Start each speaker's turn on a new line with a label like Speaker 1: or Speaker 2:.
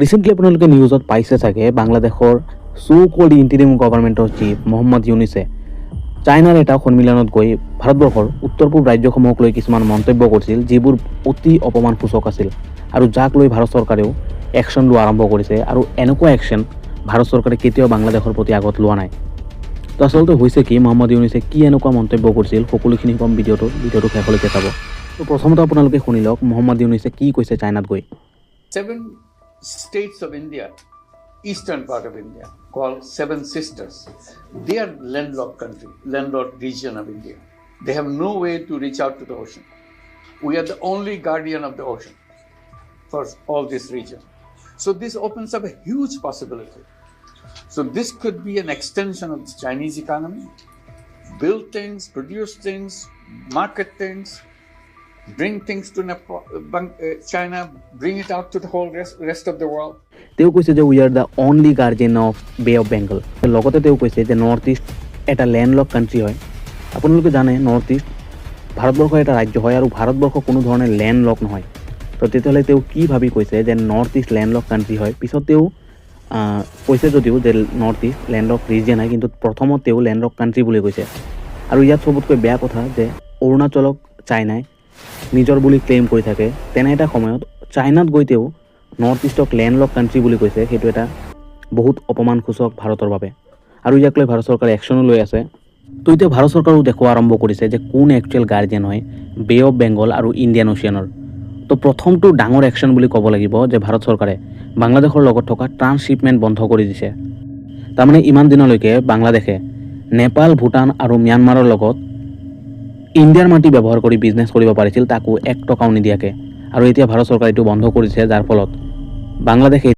Speaker 1: Recently আপোনালোকে নিউজত পাইছে চাগে, বাংলাদেশৰ চো কল্ড ইণ্টিৰিম গভৰ্ণমেণ্টৰ চিফ মহম্মদ ইউনিছে চাইনাৰ এটা সন্মিলনত গৈ ভাৰতবৰ্ষৰ উত্তৰ পূব ৰাজ্যসমূহক লৈ কিছুমান মন্তব্য কৰিছিল, যিবোৰ অতি অপমানসূচক আছিল আৰু যাক লৈ ভাৰত চৰকাৰেও একশ্যন লোৱা আৰম্ভ কৰিছে আৰু এনেকুৱা একশ্যন ভাৰত চৰকাৰে কেতিয়াও বাংলাদেশৰ প্ৰতি আগত লোৱা নাই। তো আচলতে হৈছে কি, মহম্মদ ইউনিছে কি এনেকুৱা মন্তব্য কৰিছিল, সকলোখিনি কম ভিডিঅ'টো ভিডিঅ'টো শেষলৈকে চাব। তো প্ৰথমতে আপোনালোকে শুনি লওক, মহম্মদ ইউনিছে কি কৈছে চাইনাত গৈ।
Speaker 2: States of India, eastern part of India, called Seven Sisters. They are landlocked country, landlocked region of India. They have no way to reach out to the ocean. We are the only guardian of the ocean for all this region. So this opens up a huge possibility. So this could be an extension of the Chinese economy. Build things, produce things, market things,
Speaker 1: তেওঁ কৈছে যে we are the only guardian of bay of Bengal লগতে তেওঁ কৈছে যে north ইষ্ট এটা landlock country হয়। আপোনালোকে জানে নৰ্থ ইষ্ট ভাৰতবৰ্ষৰ এটা ৰাজ্য হয় আৰু ভাৰতবৰ্ষ কোনো ধৰণে লেণ্ডলক নহয়। তো তেতিয়াহ'লে তেওঁ কি ভাবি কৈছে যে নৰ্থ ইষ্ট লেণ্ডলক কাণ্ট্ৰি হয়? পিছত তেওঁ কৈছে যদিও যে north east land of region হয়, কিন্তু প্ৰথমত তেওঁ লেণ্ড অফ কাণ্ট্ৰি বুলি কৈছে। আৰু ইয়াত চবতকৈ বেয়া কথা যে অৰুণাচলক চাইনাই নিজৰ বুলি ক্লেইম কৰি থাকে। তেনে এটা সময়ত চাইনাত গৈ তেওঁ নৰ্থ ইষ্টক লেণ্ডলক কাণ্ট্ৰি বুলি কৈছে, সেইটো এটা বহুত অপমানসূচক ভাৰতৰ বাবে। আৰু ইয়াক লৈ ভাৰত চৰকাৰে একশ্যনো লৈ আছে। তো এতিয়া ভাৰত চৰকাৰেও দেখুওৱা আৰম্ভ কৰিছে যে কোন একচুৱেল গাৰ্জেন হয় বে অফ বেংগল আৰু ইণ্ডিয়ান অচিয়ানৰ তো প্ৰথমটো ডাঙৰ একশ্যন বুলি ক'ব লাগিব যে ভাৰত চৰকাৰে বাংলাদেশৰ লগত থকা ট্ৰান্সশ্বিপমেণ্ট বন্ধ কৰি দিছে। তাৰমানে ইমান দিনলৈকে বাংলাদেশে নেপাল, ভূটান আৰু ম্যানমাৰৰ লগত ইণ্ডিয়াৰ মাটি ব্যৱহাৰ কৰি বিজনেছ কৰিব পাৰিছিল তাকো এক টকাও নিদিয়াকৈ। আৰু এতিয়া ভাৰত চৰকাৰে এইটো বন্ধ কৰিছে, যাৰ ফলত বাংলাদেশে